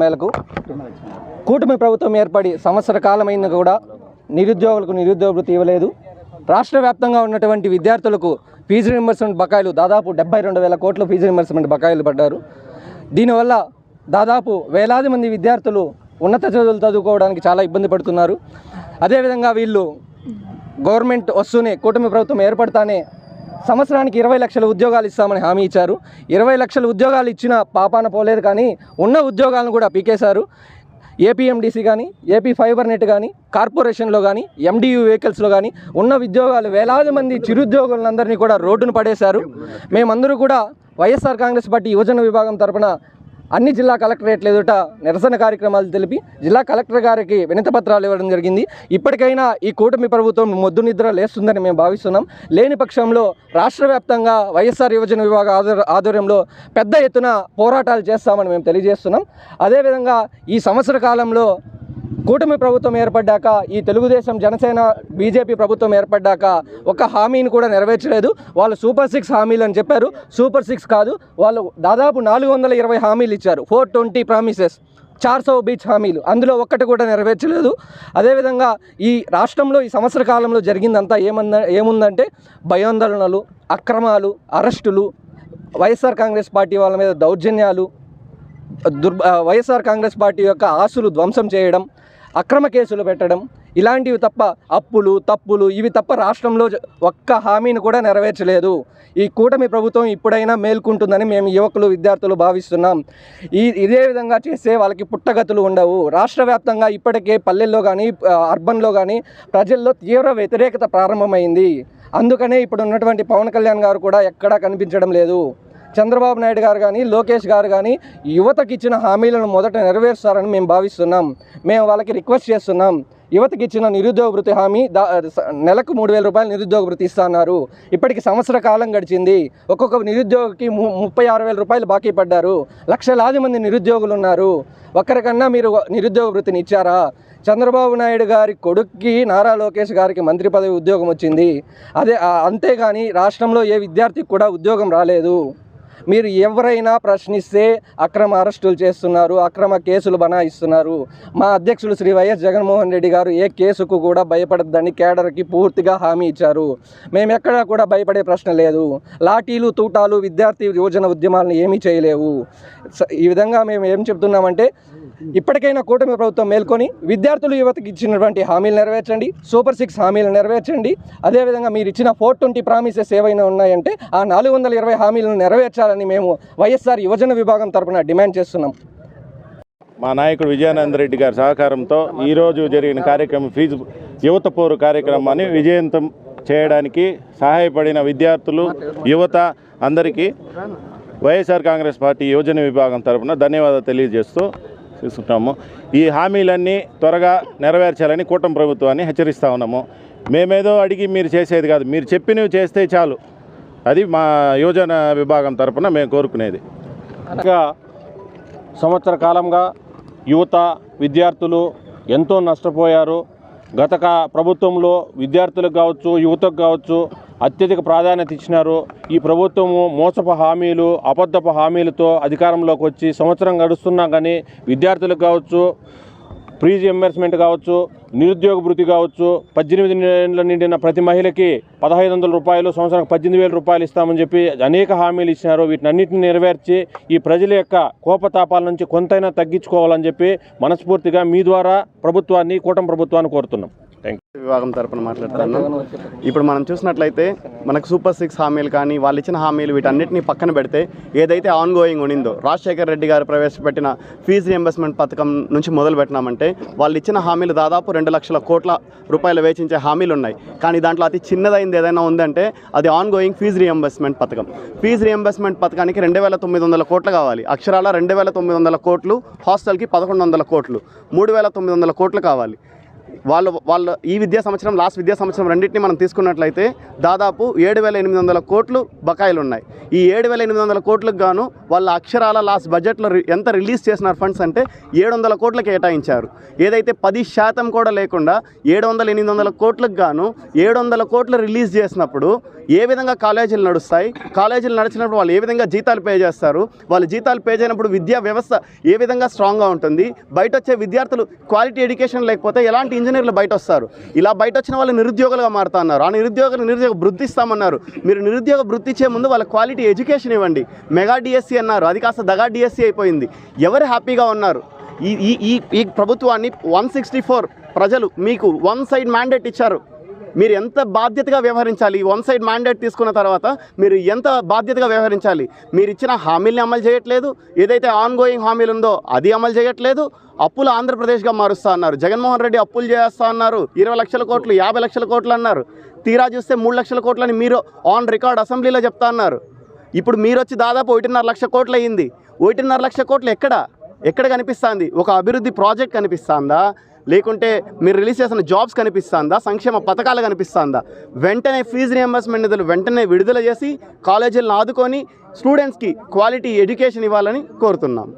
మేరకు కూటమి ప్రభుత్వం ఏర్పడి సంవత్సర కాలమైన కూడా నిరుద్యోగులకు నిరుద్యోగ వృత్తి ఇవ్వలేదు. రాష్ట్ర వ్యాప్తంగా ఉన్నటువంటి విద్యార్థులకు ఫీజు రింబర్స్మెంట్ బకాయిలు దాదాపు డెబ్బై రెండు వేల కోట్ల ఫీజు రింబర్స్మెంట్ బకాయిలు పడ్డారు. దీనివల్ల దాదాపు వేలాది మంది విద్యార్థులు ఉన్నత చదువులు చదువుకోవడానికి చాలా ఇబ్బంది పడుతున్నారు. అదేవిధంగా వీళ్ళు గవర్నమెంట్ వస్తూనే కూటమి ప్రభుత్వం ఏర్పడతానే సంవత్సరానికి ఇరవై లక్షల ఉద్యోగాలు ఇస్తామని హామీ ఇచ్చారు. ఇరవై లక్షల ఉద్యోగాలు ఇచ్చిన పాపాన పోలేదు కానీ ఉన్న ఉద్యోగాలను కూడా పీకేశారు ఏపీఎండిసి కానీ ఏపీ ఫైబర్ నెట్ కానీ కార్పొరేషన్లో కానీ ఎండియు వెహికల్స్లో కానీ ఉన్న ఉద్యోగాలు వేలాది మంది చిరుద్యోగులందరినీ కూడా రోడ్డును పడేశారు. మేమందరూ కూడా వైఎస్ఆర్ కాంగ్రెస్ పార్టీ యువజన విభాగం తరపున అన్ని జిల్లా కలెక్టరేట్ల ఎదుట నిరసన కార్యక్రమాలు తెలిపి జిల్లా కలెక్టర్ గారికి వినతి పత్రాలు ఇవ్వడం జరిగింది. ఇప్పటికైనా ఈ కూటమి ప్రభుత్వం మొద్దు నిద్ర లేస్తుందని మేము భావిస్తున్నాం. లేని పక్షంలో రాష్ట్ర వ్యాప్తంగా వైఎస్ఆర్ యువజన విభాగ ఆధ్వర్యంలో పెద్ద ఎత్తున పోరాటాలు చేస్తామని మేము తెలియజేస్తున్నాం. అదేవిధంగా ఈ సంవత్సర కాలంలో కూటమి ప్రభుత్వం ఏర్పడ్డాక ఈ తెలుగుదేశం జనసేన బీజేపీ ప్రభుత్వం ఏర్పడ్డాక ఒక హామీని కూడా నెరవేర్చలేదు. వాళ్ళు సూపర్ సిక్స్ హామీలు అని చెప్పారు. సూపర్ సిక్స్ కాదు వాళ్ళు దాదాపు నాలుగు వందల ఇరవై హామీలు ఇచ్చారు. ఫోర్ ట్వంటీ ప్రామిసెస్ చార్సో బీచ్ హామీలు. అందులో ఒక్కటి కూడా నెరవేర్చలేదు. అదేవిధంగా ఈ రాష్ట్రంలో ఈ సంవత్సర కాలంలో జరిగిందంతా ఏమంద ఏముందంటే భయాందోళనలు అక్రమాలు అరెస్టులు వైఎస్ఆర్ కాంగ్రెస్ పార్టీ వాళ్ళ మీద దౌర్జన్యాలు దుర్ వైఎస్ఆర్ కాంగ్రెస్ పార్టీ యొక్క ఆశలు ధ్వంసం చేయడం అక్రమ కేసులు పెట్టడం ఇలాంటివి తప్ప అప్పులు తప్పులు ఇవి తప్ప రాష్ట్రంలో ఒక్క హామీని కూడా నెరవేర్చలేదు. ఈ కూటమి ప్రభుత్వం ఇప్పుడైనా మేల్కుంటుందని మేము యువకులు విద్యార్థులు భావిస్తున్నాం. ఈ ఇదే విధంగా చేస్తే వాళ్ళకి పుట్టగతులు ఉండవు. రాష్ట్ర వ్యాప్తంగా ఇప్పటికే పల్లెల్లో కానీ అర్బన్లో కానీ ప్రజల్లో తీవ్ర వ్యతిరేకత ప్రారంభమైంది. అందుకనే ఇప్పుడు ఉన్నటువంటి పవన్ కళ్యాణ్ గారు కూడా ఎక్కడా కనిపించడం లేదు. చంద్రబాబు నాయుడు గారు కానీ లోకేష్ గారు కానీ యువతకి ఇచ్చిన హామీలను మొదట నెరవేరుస్తారని మేము భావిస్తున్నాం. మేము వాళ్ళకి రిక్వెస్ట్ చేస్తున్నాం. యువతకి ఇచ్చిన నిరుద్యోగ వృత్తి హామీ దా నెలకు మూడు వేల రూపాయలు నిరుద్యోగ వృత్తి ఇస్తున్నారు ఇప్పటికి సంవత్సర కాలం గడిచింది. ఒక్కొక్క నిరుద్యోగికి ము ముప్పై ఆరు వేల రూపాయలు బాకీ పడ్డారు. లక్షలాది మంది నిరుద్యోగులు ఉన్నారు. ఒక్కరికన్నా మీరు నిరుద్యోగ వృత్తిని ఇచ్చారా? చంద్రబాబు నాయుడు గారి కొడుక్కి నారా లోకేష్ గారికి మంత్రి పదవి ఉద్యోగం వచ్చింది. అదే అంతేగాని రాష్ట్రంలో ఏ విద్యార్థికి కూడా ఉద్యోగం రాలేదు. మీరు ఎవరైనా ప్రశ్నిస్తే అక్రమ అరెస్టులు చేస్తున్నారు అక్రమ కేసులు బనాయిస్తున్నారు. మా అధ్యక్షులు శ్రీ వైఎస్ జగన్మోహన్ రెడ్డి గారు ఏ కేసుకు కూడా భయపడద్దని కేడర్కి పూర్తిగా హామీ ఇచ్చారు. మేము ఎక్కడా కూడా భయపడే ప్రశ్న లేదు. లాఠీలు తూటాలు విద్యార్థి యోజన ఉద్యమాలను ఏమీ చేయలేవు. ఈ విధంగా మేము ఏం చెప్తున్నామంటే ఇప్పటికైనా కూటమి ప్రభుత్వం మేల్కొని విద్యార్థులు యువతకి ఇచ్చినటువంటి హామీలు నెరవేర్చండి సూపర్ సిక్స్ హామీలు నెరవేర్చండి. అదేవిధంగా మీరు ఇచ్చిన ఫోర్ ట్వంటీ ప్రామిసెస్ ఏవైనా ఉన్నాయంటే ఆ నాలుగు వందల ఇరవై హామీలను నెరవేర్చండి నెరవేర్చాలని మేము వైఎస్ఆర్ యువజన విభాగం తరపున డిమాండ్ చేస్తున్నాం. మా నాయకుడు విజయానంద రెడ్డి గారి సహకారంతో ఈరోజు జరిగిన కార్యక్రమం ఫీజు యువత పోరు కార్యక్రమాన్ని విజయవంతం చేయడానికి సహాయపడిన విద్యార్థులు యువత అందరికీ వైఎస్ఆర్ కాంగ్రెస్ పార్టీ యువజన విభాగం తరపున ధన్యవాదాలు తెలియజేస్తూ తీసుకుంటాము ఈ హామీలన్నీ త్వరగా నెరవేర్చాలని కూటమి ప్రభుత్వాన్ని హెచ్చరిస్తా ఉన్నాము. మేమేదో అడిగి మీరు చేసేది కాదు. మీరు చెప్పినవి చేస్తే చాలు. అది మా యువజన విభాగం తరఫున మేము కోరుకునేది. ఇంకా సంవత్సర కాలంగా యువత విద్యార్థులు ఎంతో నష్టపోయారు. గత ప్రభుత్వంలో విద్యార్థులకు కావచ్చు యువతకు కావచ్చు అత్యధిక ప్రాధాన్యత ఇచ్చినారు. ఈ ప్రభుత్వము మోసపు హామీలు అబద్ధపు హామీలతో అధికారంలోకి వచ్చి సంవత్సరం గడుస్తున్నా కానీ విద్యార్థులకు కావచ్చు ప్రీ ఎంబర్స్మెంట్ కావచ్చు నిరుద్యోగ భృతి కావచ్చు పద్దెనిమిది ఏళ్ళ నిండిన ప్రతి మహిళకి పదహైదు వందల రూపాయలు సంవత్సరానికి పద్దెనిమిది వేల రూపాయలు ఇస్తామని చెప్పి అనేక హామీలు ఇచ్చినారు. వీటినన్నింటిని నెరవేర్చి ఈ ప్రజల యొక్క కోపతాపాల నుంచి కొంతైనా తగ్గించుకోవాలని చెప్పి మనస్ఫూర్తిగా మీ ద్వారా ప్రభుత్వాన్ని కూటమి ప్రభుత్వాన్ని కోరుతున్నాం. విభాగం తరపున మాట్లాడతాను ఇప్పుడు మనం చూసినట్లయితే మనకు సూపర్ సిక్స్ హామీలు కానీ వాళ్ళు ఇచ్చిన హామీలు వీటన్నిటిని పక్కన పెడితే ఏదైతే ఆన్ గోయింగ్ ఉండిందో రాజశేఖర్ రెడ్డి గారు ప్రవేశపెట్టిన ఫీజు రియంబర్స్మెంట్ పథకం నుంచి మొదలు పెట్టినామంటే వాళ్ళు ఇచ్చిన హామీలు దాదాపు రెండు లక్షల కోట్ల రూపాయలు వేచించే హామీలు ఉన్నాయి. కానీ దాంట్లో అతి చిన్నదైంది ఏదైనా ఉందంటే అది ఆన్ గోయింగ్ ఫీజు రియంబర్స్మెంట్ పథకం. ఫీజు రియంబర్స్మెంట్ పథకానికి రెండు వేల తొమ్మిది వందల కోట్లు కావాలి. అక్షరాల రెండు వేల తొమ్మిది వందల కోట్లు హాస్టల్కి పదకొండు వందల కోట్లు మూడు వేల తొమ్మిది వందల కోట్లు కావాలి. వాళ్ళు వాళ్ళు ఈ విద్యా సంవత్సరం లాస్ట్ విద్యా సంవత్సరం రెండింటిని మనం తీసుకున్నట్లయితే దాదాపు ఏడు వేల ఎనిమిది వందల కోట్లు బకాయిలు ఉన్నాయి ఈ ఏడు వేల ఎనిమిది వందల కోట్లకు గాను వాళ్ళ అక్షరాల లాస్ట్ బడ్జెట్లో ఎంత రిలీజ్ చేసినారు ఫండ్స్ అంటే ఏడు వందల కోట్లు కేటాయించారు. ఏదైతే పది శాతం కూడా లేకుండా ఏడు వందల ఎనిమిది వందల కోట్లకు గాను ఏడు వందల కోట్లు రిలీజ్ చేసినప్పుడు ఏ విధంగా కాలేజీలు నడుస్తాయి కాలేజీలు నడిచినప్పుడు వాళ్ళు ఏ విధంగా జీతాలు పే చేస్తారు వాళ్ళు జీతాలు పే చేయనప్పుడు విద్యా వ్యవస్థ ఏ విధంగా స్ట్రాంగ్గా ఉంటుంది బయట వచ్చే విద్యార్థులు క్వాలిటీ ఎడ్యుకేషన్ లేకపోతే ఎలాంటి ఇంజనీర్లు బయట వస్తారు ఇలా బయట వచ్చిన వాళ్ళు నిరుద్యోగులుగా మారుతున్నారు. ఆ నిరుద్యోగులు నిరుద్యోగ వృత్తి ఇస్తామన్నారు. మీరు నిరుద్యోగ వృత్తి ఇచ్చే ముందు వాళ్ళ క్వాలిటీ ఎడ్యుకేషన్ ఇవ్వండి. మెగా డిఎస్సి అన్నారు. అది కాస్త దగా డిఎస్సి అయిపోయింది. ఎవరు హ్యాపీగా ఉన్నారు? ఈ ఈ ఈ ఈ ప్రభుత్వాన్ని వన్ సిక్స్టీ ఫోర్ ప్రజలు మీకు వన్ సైడ్ మ్యాండేట్ ఇచ్చారు. మీరు ఎంత బాధ్యతగా వ్యవహరించాలి? వన్ సైడ్ మ్యాండేట్ తీసుకున్న తర్వాత మీరు ఎంత బాధ్యతగా వ్యవహరించాలి? మీరు ఇచ్చిన హామీల్ని అమలు చేయట్లేదు. ఏదైతే ఆన్ గోయింగ్ హామీలు ఉందో అది అమలు చేయట్లేదు. అప్పులు ఆంధ్రప్రదేశ్గా మారుస్తా అన్నారు. జగన్మోహన్ రెడ్డి అప్పులు చేస్తా అన్నారు. ఇరవై లక్షల కోట్లు యాభై లక్షల కోట్లు అన్నారు. తీరా చూస్తే మూడు లక్షల కోట్లని మీరు ఆన్ రికార్డ్ అసెంబ్లీలో చెప్తా అన్నారు. ఇప్పుడు మీరు వచ్చి దాదాపు ఒకటిన్నర లక్ష కోట్లు అయ్యింది. ఒకటిన్నర లక్ష కోట్లు ఎక్కడ? ఎక్కడ కనిపిస్తుంది? ఒక అభివృద్ధి ప్రాజెక్ట్ కనిపిస్తుందా? లేకుంటే మీరు రిలీజ్ చేసిన జాబ్స్ కనిపిస్తుందా? సంక్షేమ పథకాలు కనిపిస్తుందా? వెంటనే ఫీజు రియంబర్స్మెంట్ నిధులు వెంటనే విడుదల చేసి కాలేజీలను ఆదుకొని స్టూడెంట్స్కి క్వాలిటీ ఎడ్యుకేషన్ ఇవ్వాలని కోరుతున్నాం.